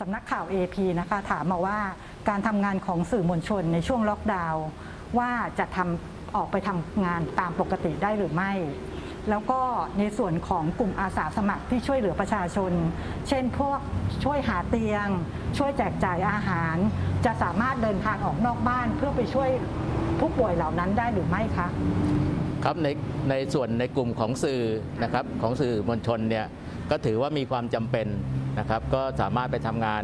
สำนักข่าว AP นะคะถามมาว่าการทำงานของสื่อมวลชนในช่วงล็อกดาวน์ว่าจะทำออกไปทำงานตามปกติได้หรือไม่ แล้วก็ในส่วนของกลุ่มอาสาสมัครที่ช่วยเหลือประชาชน เช่นพวกช่วยหาเตียง ช่วยแจกจ่ายอาหาร จะสามารถเดินทางออกนอกบ้านเพื่อไปช่วยผู้ป่วยเหล่านั้นได้หรือไม่คะครับในในส่วนในกลุ่มของสื่อนะครับของสื่อมวลชนเนี่ย ก็ถือว่ามีความจำเป็นนะครับ ก็สามารถไปทำงาน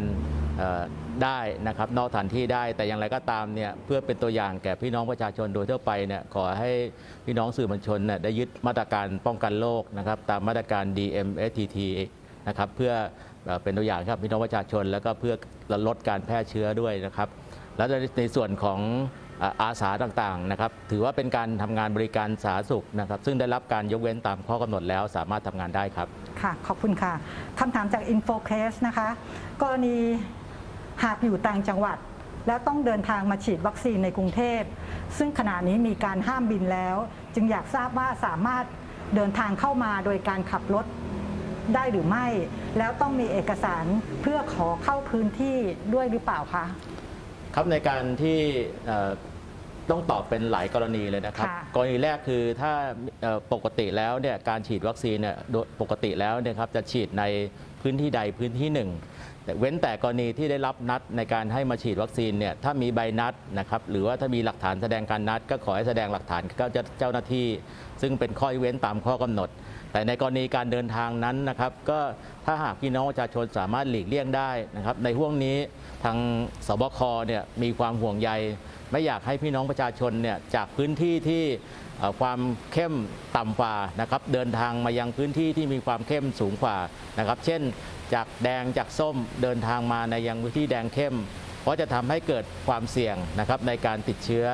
ได้นะครับนอกสถานที่ได้แต่อย่างไรก็ตามเนี่ยเพื่อเป็นตัวอย่างแก่พี่น้องประชาชนโดยทั่วไปเนี่ยขอให้พี่น้องสื่อมวลชนเนี่ยได้ยึดมาตรการป้องกันโรคนะครับตามมาตรการ DMSTT นะครับเพื่อเป็นตัวอย่างครับพี่น้องประชาชน แล้วก็เพื่อลดการแพร่เชื้อด้วยนะครับ แล้วในส่วนของ อาสาต่างๆนะครับถือว่าเป็นการทำงานบริการสาธารณสุขนะครับซึ่งได้รับการยกเว้นตามข้อกำหนดแล้วสามารถทำงานได้ครับค่ะ ขอบคุณค่ะคำถามจาก i n f o c a s e นะคะกรณีหากอยู่ต่างจังหวัด แล้วต้องเดินทางมาฉีดวัคซีนในกรุงเทพ ซึ่งขณะนี้มีการห้ามบินแล้ว จึงอยากทราบว่าสามารถเดินทางเข้ามาโดยการขับรถได้หรือไม่ แล้วต้องมีเอกสารเพื่อขอเข้าพื้นที่ด้วยหรือเปล่าคะ ครับในการที่เอ่อต้องตอบเป็นหลายกรณีเลยนะครับค่ะกรณีแรกคือถ้าเอ่อปกติแล้วเนี่ยการฉีดวัคซีนเนี่ยโดยปกติแล้วเนี่ยครับจะฉีดในพื้นที่ใดพื้นที่หนึ่ง แต่เว้นแต่กรณีที่ได้รับนัดในการให้มาฉีดวัคซีนเนี่ยถ้ามีใบนัดนะครับหรือว่าถ้ามีหลักฐานแสดงการนัด ก็ขอให้แสดงหลักฐานกับเจ้าหน้าที่ ซึ่งเป็นข้อยเว้นตามข้อกำหนด แต่ในกรณีการเดินทางนั้นนะครับ ก็ถ้าหากพี่น้องประชาชนสามารถหลีกเลี่ยงได้นะครับ ในห่วงนี้ทางสบคเนี่ยมีความห่วงใย ไม่อยากให้พี่น้องประชาชนเนี่ยจากพื้นที่ที่ความเข้มต่ำกว่านะครับเดินทางมายังพื้นที่ที่มีความเข้มสูงกว่านะครับ เช่น จากแดงจากส้มเดินทางมาในยังพื้นที่แดงเข้ม เพราะจะทำให้เกิดความเสี่ยงนะครับในการติดเชื้อ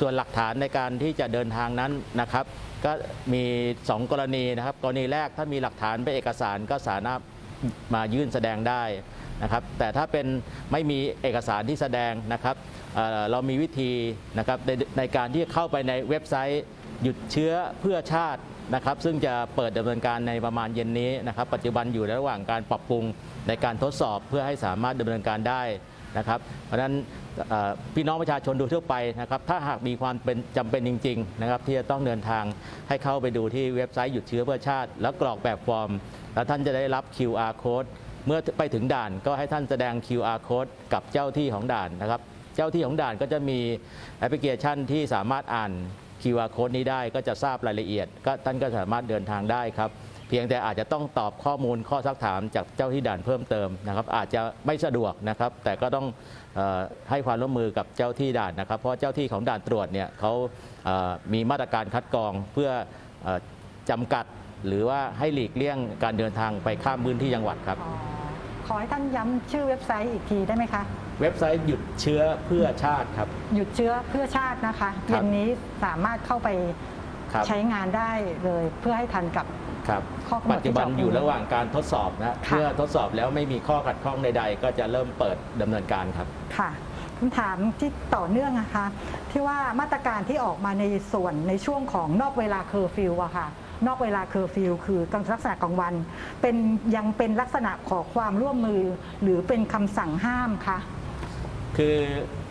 ส่วนหลักฐานในการที่จะเดินทางนั้นนะครับ ก็มี 2 กรณีนะครับ กรณีแรกถ้ามีหลักฐานเป็นเอกสารก็สามารถมายื่นแสดงได้นะครับแต่ถ้าเป็นไม่มีเอกสารที่แสดงนะครับเออเรามีวิธีนะครับในในการที่เข้าไปในเว็บไซต์หยุดเชื้อเพื่อชาตินะครับซึ่งจะเปิดดำเนินการในประมาณเย็นนี้นะครับ ปัจจุบันอยู่ระหว่างการปรับปรุงในการทดสอบเพื่อให้สามารถดำเนินการได้นะครับ เพราะฉะนั้นพี่น้องประชาชนโดยทั่วไปนะครับ ถ้าหากมีความเป็นจำเป็นจริง ๆ นะครับ ที่จะต้องเดินทางให้เข้าไปดูที่เว็บไซต์หยุดเชื้อเพื่อชาติ แล้วกรอกแบบฟอร์ม แล้วท่านจะได้รับ QR code เมื่อไปถึงด่านก็ให้ท่านแสดง QR code กับเจ้าที่ของด่านนะครับ เจ้าที่ของด่านก็จะมีแอปพลิเคชันที่สามารถอ่าน QR code นี้ได้ก็จะทราบรายละเอียด ก็ท่านก็สามารถเดินทางได้ครับ เพียงแต่อาจจะต้องตอบข้อมูลข้อซักถามจากเจ้าที่ด่านเพิ่มเติมนะครับ อาจจะไม่สะดวกนะครับ แต่ก็ต้องออให้ความร่วมมือกับเจ้าที่ด่านนะครับ เพราะเจ้าที่ของด่านตรวจเนี่ยเขามีมาตรการคัดกรองเพื่ออ่อจำกัดหรือว่าให้หลีกเลี่ยงการเดินทางไปข้ามพื้นที่จังหวัดครับ ขอให้ท่านย้ำชื่อเว็บไซต์อีกทีได้ไหมคะ เว็บไซต์หยุดเชื้อเพื่อชาติครับ หยุดเชื้อเพื่อชาตินะคะครับเย็นนี้สามารถเข้าไปครับใช้งานได้เลยเพื่อให้ทันกับครับข้อกำหนดปัจจุบันที่จะออกอยู่ระหว่างการทดสอบนะค่ะเมื่อทดสอบแล้วไม่มีข้อขัดข้องใด ๆ ก็จะเริ่มเปิดดำเนินการครับค่ะคำถามที่ต่อเนื่องนะคะที่ว่ามาตรการที่ออกมาในส่วนในช่วงของนอกเวลาเคอร์ฟิวอะค่ะ นอกเวลาเคอร์ฟิวคือกลางลักษณะกลางวัน เป็นยังเป็นลักษณะขอความร่วมมือ หรือเป็นคำสั่งห้ามคะ คือ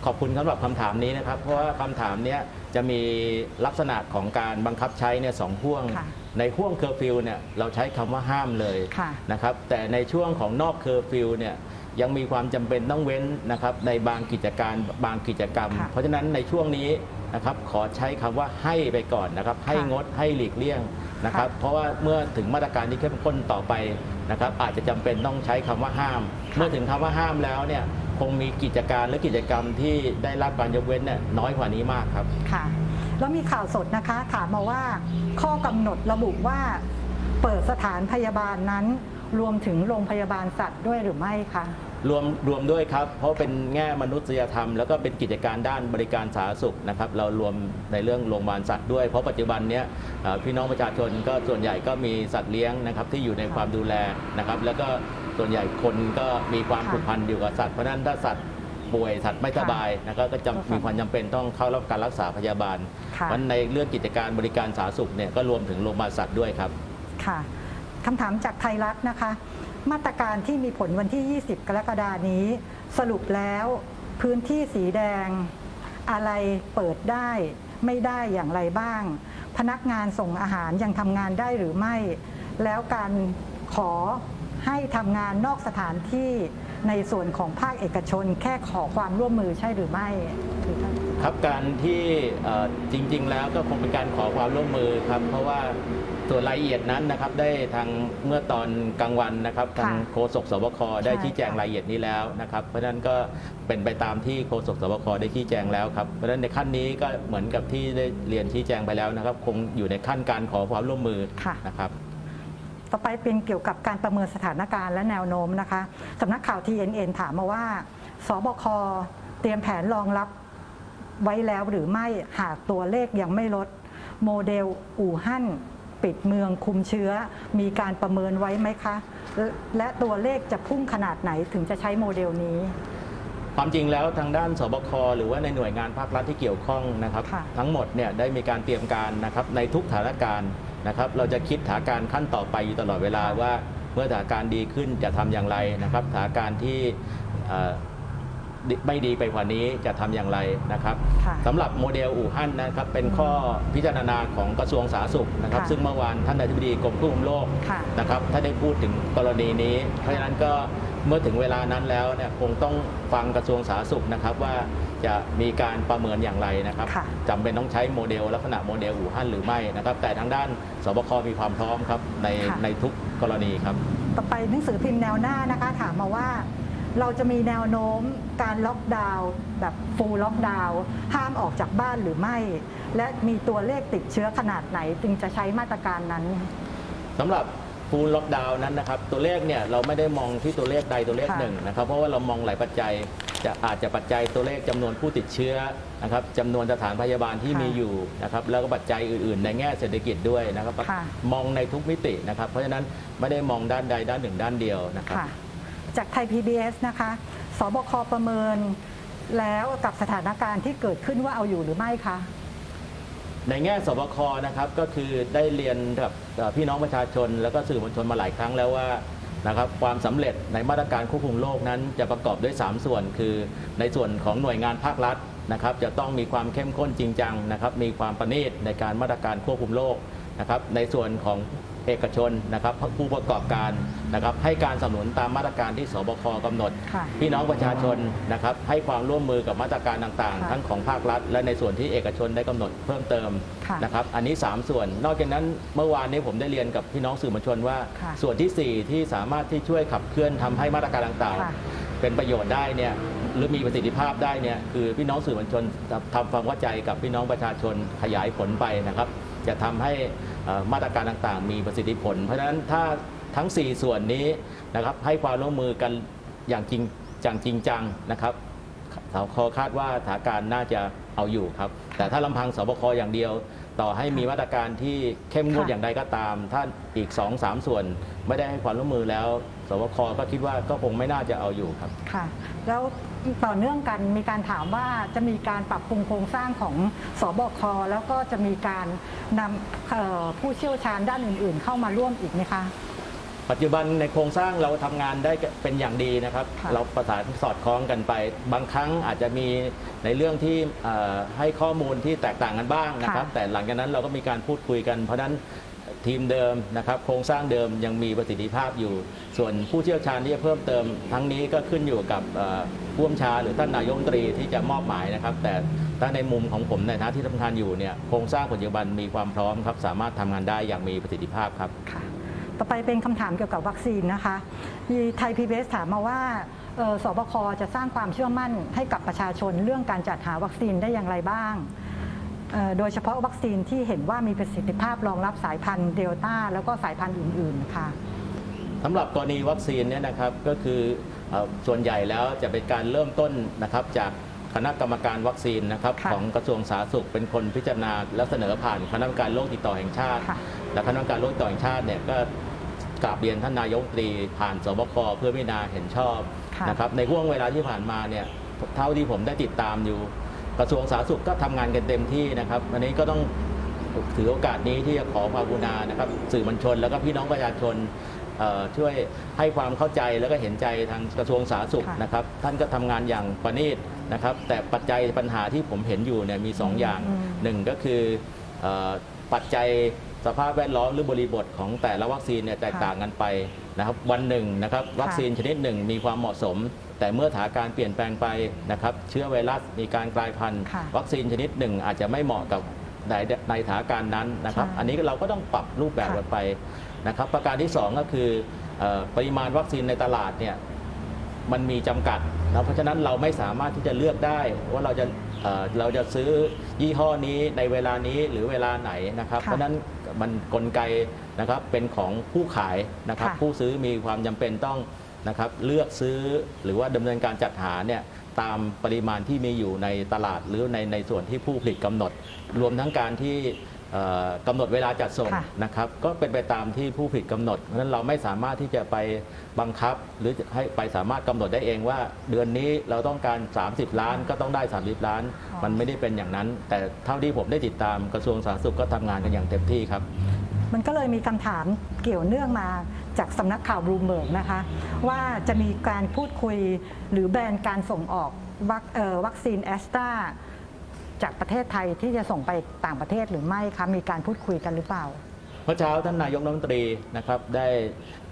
ขอบคุณสำหรับคำถามนี้นะครับ เพราะว่าคำถามเนี้ยจะมีลักษณะของการบังคับใช้เนี่ยสองห่วง ค่ะในห่วงเคอร์ฟิวเนี่ยเราใช้คำว่าห้ามเลยค่ะนะครับแต่ในช่วงของนอกเคอร์ฟิวเนี่ยยังมีความจำเป็นต้องเว้นนะครับในบางกิจการบางกิจกรรม ค่ะเพราะฉะนั้นในช่วงนี้นะครับขอใช้คำว่าให้ไปก่อนนะครับ ให้ค่ะงดให้หลีกเลี่ยงนะครับ ค่ะ เพราะว่าเมื่อถึงมาตรการที่เข้มข้นต่อไปนะครับอาจจะจำเป็นต้องใช้คำว่าห้าม เมื่อถึงคำว่าห้ามแล้วเนี่ย คงมีกิจการหรือกิจกรรมที่ได้รับการยกเว้นเนี่ยน้อยกว่านี้มากครับ ค่ะ แล้วมีข่าวสดนะคะ ถามมาว่า ข้อกำหนดระบุว่า เปิดสถานพยาบาลนั้น รวมถึงโรงพยาบาลสัตว์ด้วยหรือไม่คะ รวมรวมด้วยครับ เพราะเป็นแง่มนุษยธรรม แล้วก็เป็นกิจการด้านบริการสาธารณสุขนะครับ เรารวมในเรื่องโรงพยาบาลสัตว์ด้วย เพราะปัจจุบันเนี้ยเอ่อพี่น้องประชาชนก็ส่วนใหญ่ก็มีสัตว์เลี้ยงนะครับที่อยู่ในความดูแลนะครับ แล้วก็ส่วนใหญ่คนก็มีความค่ะผูกพันอยู่กับสัตว์เพราะฉะนั้นถ้าสัตว์ป่วยสัตว์ไม่สบายนะครับก็จะค่ะมีความจำเป็นต้องเข้ารับการรักษาพยาบาลค่ะ เพราะฉะนั้นในเรื่องกิจการบริการสาธารณสุขเนี่ยก็รวมถึงโรงพยาบาลสัตว์ด้วยครับ ค่ะคำถามจากไทยรัฐนะคะ มาตรการที่มีผลวันที่ 20 กรกฎานี้ สรุปแล้วพื้นที่สีแดง อะไรเปิดได้ไม่ได้อย่างไรบ้าง พนักงานส่งอาหารยังทำงานได้หรือไม่ แล้วการขอให้ทำงานนอกสถานที่ในส่วนของภาคเอกชนแค่ขอความร่วมมือใช่หรือไม่ครับการที่จริง ๆ แล้วก็คงเป็นการขอความร่วมมือครับ เพราะว่า ส่วนรายละเอียดนั้นนะครับได้ทางเมื่อตอนกลางวันนะครับทางโฆษกสบคได้ใช่ชี้แจงค่ะรายละเอียดนี้แล้วนะครับเพราะฉะนั้นก็เป็นไปตามที่โฆษกสบคได้ชี้แจงแล้วครับเพราะฉะนั้นในขั้นนี้ก็เหมือนกับที่ได้เรียนชี้แจงไปแล้วนะครับ คงอยู่ในขั้นการขอความร่วมมือค่ะนะครับต่อไปเป็นเกี่ยวกับการประเมินสถานการณ์และแนวโน้มนะคะสำนักข่าว TNN ถามมาว่า สบค เตรียมแผนรองรับไว้แล้วหรือไม่หากตัวเลขยังไม่ลด โมเดลอู่ฮั่น ปิดเมืองคุมเชื้อ มีการประเมินไว้ไหมคะและและตัวเลขจะพุ่งขนาดไหนถึงจะใช้โมเดลนี้ ความจริงแล้วทางด้านสบคหรือว่าในหน่วยงานภาครัฐที่เกี่ยวข้องนะครับค่ะทั้งหมดเนี่ยได้มีการเตรียมการนะครับในทุกสถานการณ์นะครับ เราจะคิดสถานการณ์ขั้นต่อไปอยู่ตลอดเวลาว่าเมื่อสถานการณ์ดีขึ้นจะทำอย่างไรนะครับสถานการณ์ที่เอ่อดิ ไม่ดีไปกว่านี้จะทำอย่างไรนะครับค่ะสำหรับโมเดลอู่ฮั่นนะครับเป็นข้อพิจารณาของกระทรวงสาธารณสุขนะครับค่ะซึ่งเมื่อวานท่านอธิบดีกรมควบคุมโรคค่ะนะครับถ้าได้พูดถึงกรณีนี้ เพราะฉะนั้นก็เมื่อถึงเวลานั้นแล้วเนี่ยคงต้องฟังกระทรวงสาธารณสุขนะครับว่าจะมีการประเมินอย่างไรนะครับค่ะจำเป็นต้องใช้โมเดลลักษณะโมเดลอู่ฮั่นหรือไม่นะครับ แต่ทางด้านสบคมีความพร้อมครับในค่ะในทุกกรณีครับ ต่อไปหนังสือพิมพ์แนวหน้านะคะถามมาว่า เราจะมีแนวโน้มการล็อกดาวน์แบบฟูลล็อกดาวน์ห้ามออกจากบ้านหรือไม่ และมีตัวเลขติดเชื้อขนาดไหนจึงจะใช้มาตรการนั้นสำหรับฟูลล็อกดาวน์นั้นนะครับตัวเลขเนี่ยเราไม่ได้มองที่ตัวเลขใดตัวเลขค่ะหนึ่งนะครับเพราะว่าเรามองหลายปัจจัยจะอาจจะปัจจัยตัวเลขจำนวนผู้ติดเชื้อนะครับจำนวนสถานพยาบาลที่มีอยู่นะครับแล้วก็ปัจจัยอื่น ๆ ในแง่เศรษฐกิจด้วยนะครับค่ะมองในทุกมิตินะครับ เพราะฉะนั้นไม่ได้มองด้านใดด้านหนึ่งด้านเดียวนะครับค่ะ จากไทย PBS นะคะ สบคประเมินแล้วกับสถานการณ์ที่เกิดขึ้นว่าเอาอยู่หรือไม่คะ ในแง่สบคนะครับก็คือได้เรียนกับพี่น้องประชาชน แล้วก็สื่อมวลชนมาหลายครั้งแล้วว่านะครับความสำเร็จในมาตรการควบคุมโรคนั้นจะประกอบด้วย 3 ส่วน คือในส่วนของหน่วยงานภาครัฐนะครับ จะต้องมีความเข้มข้นจริงจังนะครับ มีความประณีตในการมาตรการควบคุมโรคนะครับ ในส่วนของ เอกชนนะครับผู้ประกอบการนะครับให้การสนับสนุนตามมาตรการที่สบคกำหนดค่ะพี่น้องประชาชนนะครับให้ความร่วมมือกับมาตรการต่างค่ะๆทั้งของภาครัฐ และในส่วนที่เอกชนได้กำหนดเพิ่มเติมค่ะนะครับอันนี้ 3 ส่วน นอกจากนั้นเมื่อวานนี้ผมได้เรียนกับพี่น้องสื่อมวลชนว่าค่ะส่วนทีสี่ 4 ที่สามารถที่ช่วยขับเคลื่อนทำให้มาตรการต่างค่ะๆเป็นประโยชน์ได้เนี่ยหรือมีประสิทธิภาพได้เนี่ยคือพี่น้องสื่อมวลชนทำความเข้าใจกับพี่น้องประชาชนขยายผลไปนะครับ จะทำให้เอ่อ มาตรการต่างๆ มีประสิทธิผล เพราะฉะนั้นถ้าทั้ง 4 ส่วนนี้นะครับให้ความร่วมมือกันอย่างจริงจังจริงจังนะครับสบคคาดว่าสถานการณ์น่าจะเอาอยู่ครับ แต่ถ้าลำพังสบคอย่างเดียว ต่อให้มีมาตรการที่เข้มงวดค่ะอย่างใดก็ตาม ถ้าอีก2 3ส่วนไม่ได้ให้ความร่วมมือแล้วสบคก็คิดว่าก็คงไม่น่าจะเอาอยู่ครับ ค่ะ แล้วต่อเนื่องกันมีการถามว่าจะมีการปรับปรุงโครงสร้างของสบคแล้วก็จะมีการนำเอ่อผู้เชี่ยวชาญด้านอื่น ๆ เข้ามาร่วมอีกไหมคะ ปัจจุบันในโครงสร้างเราทำงานได้เป็นอย่างดีนะครับ ค่ะ เราประสานสอดคล้องกันไป บางครั้งอาจจะมีในเรื่องที่เอ่อให้ข้อมูลที่แตกต่างกันบ้างนะครับค่ะแต่หลังจากนั้นเราก็มีการพูดคุยกัน เพราะฉะนั้นทีมเดิมนะครับ โครงสร้างเดิมยังมีประสิทธิภาพอยู่ ส่วนผู้เชี่ยวชาญที่จะเพิ่มเติม ทั้งนี้ก็ขึ้นอยู่กับเอ่อผู้บัญชาหรือท่านนายกรัฐมนตรีที่จะมอบหมายนะครับ แต่ถ้าในมุมของผมในฐานะที่ทำงานอยู่เนี่ยโครงสร้างปัจจุบันมีความพร้อมครับสามารถทำงานได้อย่างมีประสิทธิภาพครับ ค่ะ ต่อไปเป็นคำถามเกี่ยวกับวัคซีนนะคะมีไทยพีบีถามมาว่าเอ่อสบคจะสร้างความเชื่อมั่นให้กับประชาชนเรื่องการจัดหาวัคซีนได้อย่างไรบ้างเอ่อโดยเฉพาะวัคซีนที่เห็นว่ามีประสิทธิภาพรองรับสายพันธุ์เดลต้าแล้วก็สายพันธุ์อื่นๆค่ะสำหรับกรณีวัคซีนเนี่ยนะครับก็คือเอ่อส่วนใหญ่แล้วจะเป็นการเริ่มต้นนะครับจากคณะกรรมการวัคซีนนะครับค่ะของกระทรวงสาธารณสุขเป็นคนพิจารณาและเสนอผ่านคณะกรรมการโรคติดต่อแห่งชาติค่ะ และคณะกรรมการโรคติดต่อแห่งชาติเนี่ยก็กราบเรียนท่านนายกรัฐมนตรีผ่านสบคเพื่อพิจารณาเห็นชอบค่ะนะครับในห่วงเวลาที่ผ่านมาเนี่ยเท่าที่ผมได้ติดตามอยู่ กระทรวงสาธารณสุขก็ทำงานกันเต็มที่นะครับอันนี้ก็ต้องถือโอกาสนี้ที่จะขอความกรุณานะครับสื่อมวลชน แล้วก็พี่น้องประชาชนเอ่อช่วยให้ความเข้าใจแล้วก็เห็นใจทางกระทรวงสาธารณสุขค่ะนะครับ ท่านก็ทำงานอย่างประณีตนะครับ แต่ปัจจัยปัญหาที่ผมเห็นอยู่เนี่ยมีสองอย่างอืมหนึ่งก็คือเอ่อปัจจัย สภาพแวดล้อมหรือบริบทของแต่ละวัคซีนเนี่ยแตกต่างกันไปนะครับวันหนึ่งนะครับวัคซีนชนิดหนึ่งมีความเหมาะสม แต่เมื่อสถานการณ์เปลี่ยนแปลงไปนะครับเชื้อไวรัสมีการกลายพันธุ์ค่ะวัคซีนชนิดหนึ่งอาจจะไม่เหมาะกับในในสถานการณ์นั้นนะครับใช่อันนี้เราก็ต้องปรับรูปแบบค่ะกันไปนะครับ ประการที่สองก็คือเอ่อปริมาณวัคซีนในตลาดเนี่ยมันมีจำกัดนะเพราะฉะนั้นเราไม่สามารถที่จะเลือกได้ว่าเราจะเอ่อเราจะซื้อยี่ห้อนี้ในเวลานี้หรือเวลาไหนนะครับค่ะเพราะฉะนั้น มันกลไกนะครับเป็นของผู้ขายนะครับ ค่ะ ผู้ซื้อมีความจำเป็นต้องนะครับเลือกซื้อหรือว่าดำเนินการจัดหาเนี่ยตามปริมาณที่มีอยู่ในตลาดหรือในในส่วนที่ผู้ผลิตกำหนด รวมทั้งการที่เอ่อ กำหนดเวลาจัดส่งค่ะนะครับ ก็เป็นไปตามที่ผู้ผลิตกำหนดเพราะฉะนั้นเราไม่สามารถที่จะไปบังคับ หรือให้ไปสามารถกำหนดได้เองว่า เดือนนี้เราต้องการ 30 ล้านก็ต้องได้ 30 ล้าน อ๋อ มันไม่ได้เป็นอย่างนั้น แต่เท่าที่ผมได้ติดตามกระทรวงสาธารณสุขก็ทำงานกันอย่างเต็มที่ครับ มันก็เลยมีคำถามเกี่ยวเนื่องมาจากสำนักข่าวบลูเบิร์กนะคะ ว่าจะมีการพูดคุยหรือแบนการส่งออกวัคเอ่อวัคซีนแอสตรา จากประเทศไทยที่จะส่งไปต่างประเทศหรือไม่คะมีการพูดคุยกันหรือเปล่าเมื่อเช้าท่านนายกรัฐมนตรีนะครับได้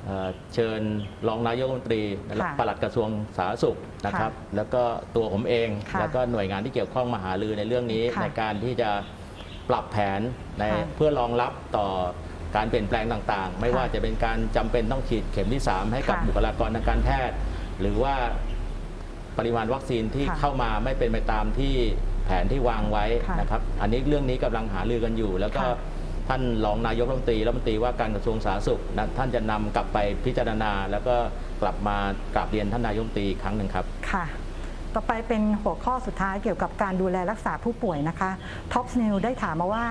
เอ่อเชิญรองนายกรัฐมนตรีและค่ะปลัดกระทรวงสาธารณสุขนะครับค่ะแล้วก็ตัวผมเองค่ะแล้วก็หน่วยงานที่เกี่ยวข้องมาหารือในเรื่องนี้ค่ะในการที่จะปรับแผนในค่ะเพื่อรองรับต่อการเปลี่ยนแปลงต่างๆ ไม่ค่ะว่าจะเป็นการจำเป็นต้องฉีดเข็มที่ 3 ให้กับค่ะบุคลากรทางการแพทย์ หรือว่าปริมาณวัคซีนที่ค่ะเข้ามาไม่เป็นไปตามที่แผนที่วางไว้ค่ะนะครับอันนี้เรื่องนี้กำลังหารือกันอยู่ แล้วก็ค่ะท่านรองนายกรัฐมนตรีรัฐมนตรีว่าการกระทรวงสาธารณสุขนะท่านจะนำกลับไปพิจารณา แล้วก็กลับมากราบเรียนท่านนายกรัฐมนตรีอีกครั้งหนึ่งครับค่ะต่อไปเป็นหัวข้อสุดท้ายเกี่ยวกับการดูแลรักษาผู้ป่วยนะคะท็อปนิวได้ถามมาว่า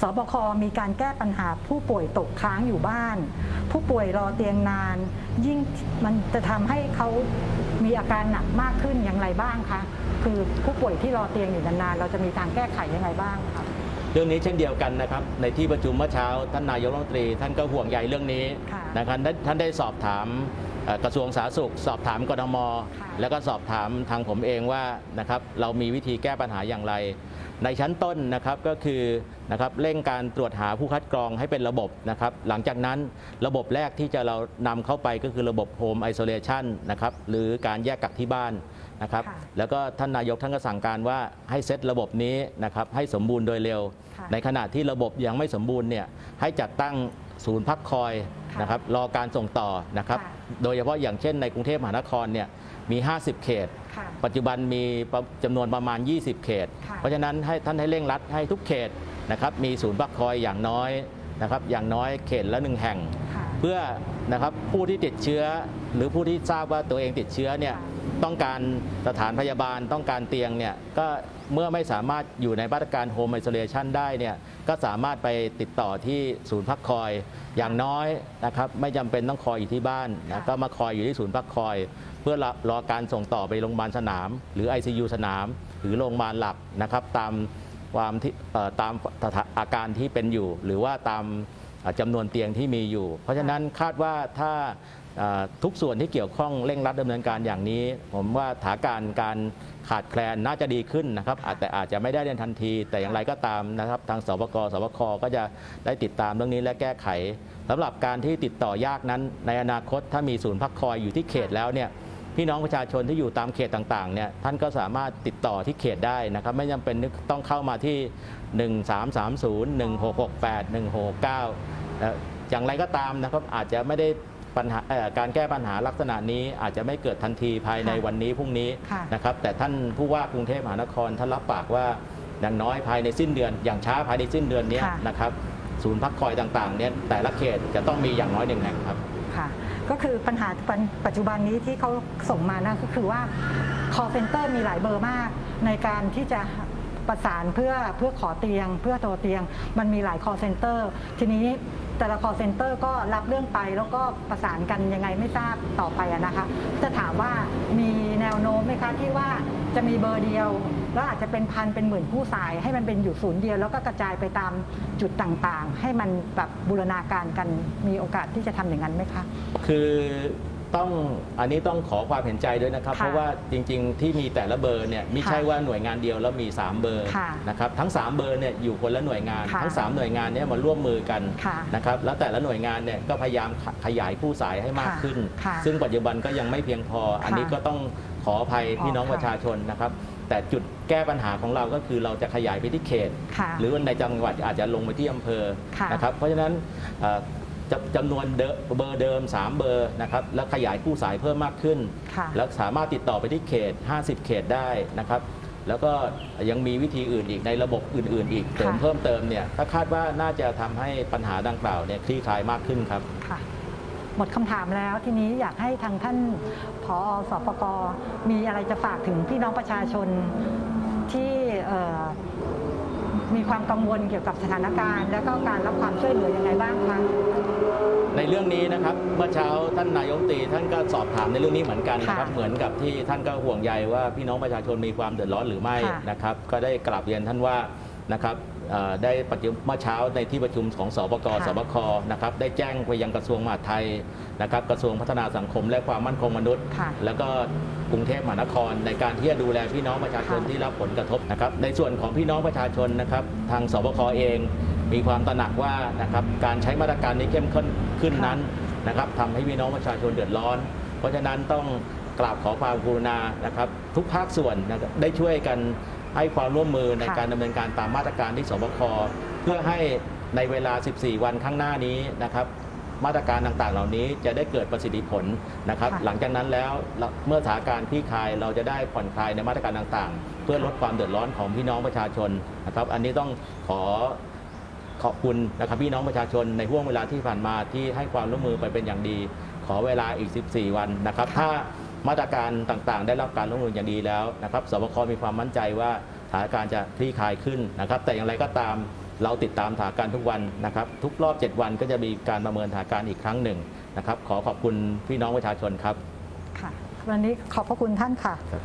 สบคมีการแก้ปัญหาผู้ป่วยตกค้างอยู่บ้าน ผู้ป่วยรอเตียงนาน ยิ่งมันจะทำให้เขามีอาการหนักมากขึ้นอย่างไรบ้างคะ คือผู้ป่วยที่รอเตียงอยู่นานๆ เราจะมีทางแก้ไขยังไงบ้างคะเรื่องนี้เช่นเดียวกันนะครับ ในที่ประชุมเมื่อเช้าท่านนายกรัฐมนตรี ท่านก็ห่วงใยเรื่องนี้ค่ะนะครับท่านท่านได้สอบถามเอ่อกระทรวงสาธารณสุข สอบถามกทมค่ะแล้วก็สอบถามทางผมเองว่านะครับเรามีวิธีแก้ปัญหาอย่างไร ในชั้นต้นนะครับก็คือนะครับเร่งการตรวจหาผู้คัดกรองให้เป็นระบบนะครับหลังจากนั้นระบบแรกที่จะเรานำเข้าไปก็คือระบบ Home Isolation นะครับหรือการแยกกักที่บ้าน นะครับ ค่ะแล้วก็ท่านนายกท่านก็สั่งการว่าให้เซตระบบนี้นะครับให้สมบูรณ์โดยเร็ว ค่ะในขณะที่ระบบยังไม่สมบูรณ์เนี่ยให้จัดตั้งศูนย์พักคอยค่ะนะครับรอการส่งต่อนะครับค่ะโดยเฉพาะอย่างเช่นในกรุงเทพมหานครเนี่ยมี 50 เขต ค่ะ ปัจจุบันมีประจำนวนประมาณ 20 เขต ค่ะเพราะฉะนั้นให้ท่านให้เร่งรัดให้ทุกเขตนะครับมีศูนย์พักคอยอย่างน้อยนะครับอย่างน้อยเขตละหนึ่งแห่ง ค่ะ เพื่อนะครับผู้ที่ติดเชื้อหรือผู้ที่ทราบว่าตัวเองติดเชื้อเนี่ย ค่ะ ต้องการสถานพยาบาลต้องการเตียงเนี่ยก็เมื่อไม่สามารถอยู่ในมาตรการโฮมไอโซเลชันได้เนี่ยก็สามารถไปติดต่อที่ศูนย์พักคอยอย่างน้อยนะครับไม่จำเป็นต้องคอยอยู่ที่บ้านนะค่ะก็มาคอยอยู่ที่ศูนย์พักคอย เพื่อรอรอการส่งต่อไปโรงพยาบาลสนาม หรือ ICU สนาม หรือโรงพยาบาลหลักนะครับตามความที่เอ่อตามสถาอาการที่เป็นอยู่ หรือว่าตามเอ่อจำนวนเตียงที่มีอยู่ เพราะฉะนั้นคาดว่าถ้าเอ่อ ทุกส่วนที่เกี่ยวข้องเร่งรัดดำเนินการอย่างนี้ ผมว่าถาการการขาดแคลนน่าจะดีขึ้นนะครับแต่อาจจะไม่ได้ในทันที แต่อย่างไรก็ตามนะครับ ทางสบกสบคก็จะได้ติดตามเรื่องนี้และแก้ไขสำหรับการที่ติดต่อยากนั้น ในอนาคตถ้ามีศูนย์พักคอยอยู่ที่เขตแล้วเนี่ยพี่น้องประชาชนที่อยู่ตามเขตต่างๆเนี่ยท่านก็สามารถติดต่อที่เขตได้นะครับ ไม่จำเป็นต้องเข้ามาที่ 1330 1668 1669นะอย่างไรก็ตามนะครับอาจจะไม่ได้ ปัญหาเอ่อการแก้ปัญหาลักษณะนี้อาจจะไม่เกิดทันทีภายในค่ะวันนี้พรุ่งนี้ค่ะนะครับแต่ท่านผู้ว่ากรุงเทพมหานครท่านรับปากว่าอย่างน้อยภายในสิ้นเดือน อย่างช้าภายในสิ้นเดือนเนี้ยค่ะนะครับศูนย์พักคอยต่างๆเนี่ยแต่ละเขตจะต้องมีอย่างน้อยหนึ่งแห่งครับค่ะก็คือปัญหาปัจจุบันนี้ที่เขาส่งมานะก็คือว่า call center มีหลายเบอร์มากในการที่จะ ประสานเพื่อเพื่อขอเตียง เพื่อโทรเตียง มันมีหลาย call center ทีนี้แต่ละ call center ก็รับเรื่องไปแล้วก็ประสานกันยังไงไม่ทราบต่อไปนะคะ จะถามว่ามีแนวโน้มไหมคะที่ว่าจะมีเบอร์เดียว แล้วอาจจะเป็นพันเป็นหมื่นผู้สายให้มันเป็นอยู่ศูนย์เดียว แล้วก็กระจายไปตามจุดต่างๆ ให้มันแบบบูรณาการกันมีโอกาสที่จะทำอย่างนั้นไหมคะ คือ ต้องอันนี้ต้องขอความเห็นใจด้วยนะครับค่ะเพราะว่าจริงๆ ที่มีแต่ละเบอร์เนี่ยไม่ใช่ค่ะว่าหน่วยงานเดียวแล้วมี 3 เบอร์ค่ะนะครับทั้ง 3 เบอร์เนี่ยอยู่คนละหน่วยงานค่ะทั้ง 3 หน่วยงานเนี่ยมาร่วมมือกันค่ะนะครับแล้วแต่ละหน่วยงานเนี่ยก็พยายามขขยายผู้สายให้มากค่ะขึ้นค่ะซึ่งปัจจุบันก็ยังไม่เพียงพอ อันนี้ก็ต้องขออภัยพี่น้องอ๋อค่ะประชาชนนะครับแต่จุดแก้ปัญหาของเราก็คือเราจะขยายไปที่เขตค่ะหรือว่าในจังหวัดอาจจะลงไปที่อำเภอค่ะนะครับเพราะฉะนั้นเอ่อ จำจำนวนเดเบอร์เดิม 3 เบอร์นะครับแล้วขยายผู้สายเพิ่มมากขึ้น ค่ะ แล้วสามารถติดต่อไปที่เขต 50 เขตได้นะครับ แล้วก็ยังมีวิธีอื่นอีกในระบบอื่น ๆ อีกเสริมค่ะเพิ่มเติมเนี่ยก็คาดว่าน่าจะทำให้ปัญหาดังกล่าวเนี่ยคลี่คลายมากขึ้นครับ ค่ะ หมดคำถามแล้วทีนี้อยากให้ทางท่านผอสปกมีอะไรจะฝากถึงพี่น้องประชาชนที่เอ่อ มีความกังวลเกี่ยวกับสถานการณ์ และก็การรับความช่วยเหลือยังไงบ้างคะในเรื่องนี้นะครับเมื่อเช้าท่านนายกรัฐมนตรีท่านก็สอบถามในเรื่องนี้เหมือนกันนะครับค่ะเหมือนกับที่ท่านก็ห่วงใยว่าพี่น้องประชาชนมีความเดือดร้อนหรือไม่ค่ะนะครับ ก็ได้กราบเรียนท่านว่านะครับเอ่อ ได้ปฏิเมื่อเช้าในที่ประชุมของสบกค่ะสบคนะครับได้แจ้งไปยังกระทรวงมหาดไทยนะครับกระทรวงพัฒนาสังคมและความมั่นคงมนุษย์ค่ะแล้วก็กรุงเทพมหานคร ในการที่จะดูแลพี่น้องประชาชนค่ะที่รับผลกระทบนะครับในส่วนของพี่น้องประชาชนนะครับทางสบคเอง มีความตระหนักว่านะครับการใช้มาตรการนี้เข้มข้นขึ้นนั้นนะครับทำให้พี่น้องประชาชนเดือดร้อน เพราะฉะนั้นต้องกราบขอความกรุณานะครับทุกภาคส่วนนะครับได้ช่วยกัน ให้ความร่วมมือในค่ะการดำเนินการตามมาตรการที่สบคเพื่อให้ในเวลา 14 วันข้างหน้านี้นะครับมาตรการต่างๆ เหล่านี้จะได้เกิดประสิทธิผลนะครับค่ะหลังจากนั้นแล้วเราเมื่อสถานการณ์คลี่คลายเราจะได้ผ่อนคลายในมาตรการต่างๆ เพื่อลดความเดือดร้อนของพี่น้องประชาชนนะครับ อันนี้ต้องขอขอบคุณนะครับพี่น้องประชาชนในห่วงเวลาที่ผ่านมาที่ให้ความร่วมมือไปเป็นอย่างดี ขอเวลาอีก 14 วันนะครับ ถ้า มาตรการต่างๆ ได้รับการร่วมมืออย่างดีแล้วนะครับสบคมีความมั่นใจว่าสถานการณ์จะคลี่คลายขึ้นนะครับ แต่อย่างไรก็ตามเราติดตามสถานการณ์ทุกวันนะครับ ทุกรอบ 7 วันก็จะมีการประเมินสถานการณ์อีกครั้งหนึ่งนะครับ ขอขอบคุณพี่น้องประชาชนครับค่ะวันนี้ขอบพระคุณท่านค่ะครับ